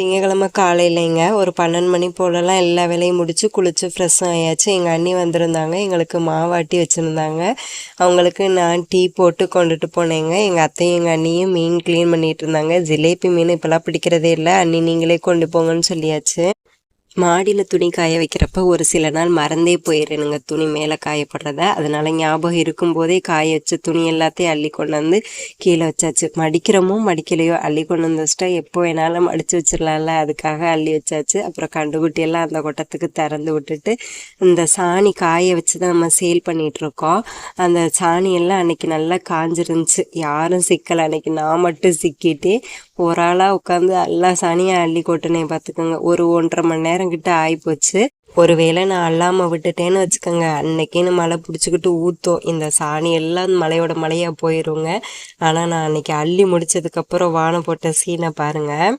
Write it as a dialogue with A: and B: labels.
A: திங்கக்கிழமை காலையிலங்க ஒரு பன்னெண்டு மணி போலலாம் எல்லா வேலையும் முடித்து குளிச்சு ஃப்ரெஷ்ஷாக ஆயாச்சு. எங்கள் அண்ணி வந்திருந்தாங்க எங்களுக்கு மாவாட்டி வச்சுருந்தாங்க. அவங்களுக்கு நான் டீ போட்டு கொண்டுட்டு போனேங்க. எங்கள் அத்தையும் எங்கள் அண்ணியும் மீன் க்ளீன் பண்ணிகிட்டு இருந்தாங்க. ஜிலேபி மீன் இப்போலாம் பிடிக்கிறதே இல்லை. அண்ணி நீங்களே கொண்டு போங்கன்னு சொல்லியாச்சு. மாடியில் துணி காய வைக்கிறப்ப ஒரு சில நாள் மறந்தே போயிடுனுங்க துணி மேலே காயப்படுறத. அதனால் ஞாபகம் இருக்கும்போதே காய வச்ச துணி எல்லாத்தையும் அள்ளி கொண்டு வந்து கீழே வச்சாச்சு. மடிக்கிறோமோ மடிக்கலையோ அள்ளி கொண்டு வந்து வச்சிட்டா எப்போ வேணாலும் மடித்து வச்சிடலாம்ல அதுக்காக அள்ளி வச்சாச்சு. அப்புறம் கண்டுகுட்டி எல்லாம் அந்த கொட்டத்துக்கு திறந்து விட்டுட்டு இந்த சாணி காய வச்சு தான் நம்ம சேல் பண்ணிகிட்ருக்கோம் அந்த சாணி எல்லாம் அன்றைக்கி நல்லா காஞ்சிருந்துச்சு. யாரும் சிக்கலை. அன்னைக்கு நான் மட்டும் சிக்கிட்டு ஒரு ஆளாக உட்காந்து எல்லா சாணியும் அள்ளி கொட்டுனே பார்த்துக்கோங்க ஒரு ஒன்றரை மணி நேரம் கிட்ட ஆகிப்போச்சு ஒருவேளை நான் அல்லாமல் விட்டுட்டேன்னு வச்சுக்கோங்க. அன்னைக்குன்னு மழை பிடிச்சிக்கிட்டு ஊற்றும் இந்த சாணி எல்லாம் மலையோட மலையாக போயிருங்க. ஆனால் நான் அன்னைக்கு அள்ளி முடிச்சதுக்கப்புறம் வானம் போட்ட சீனை பாருங்கள்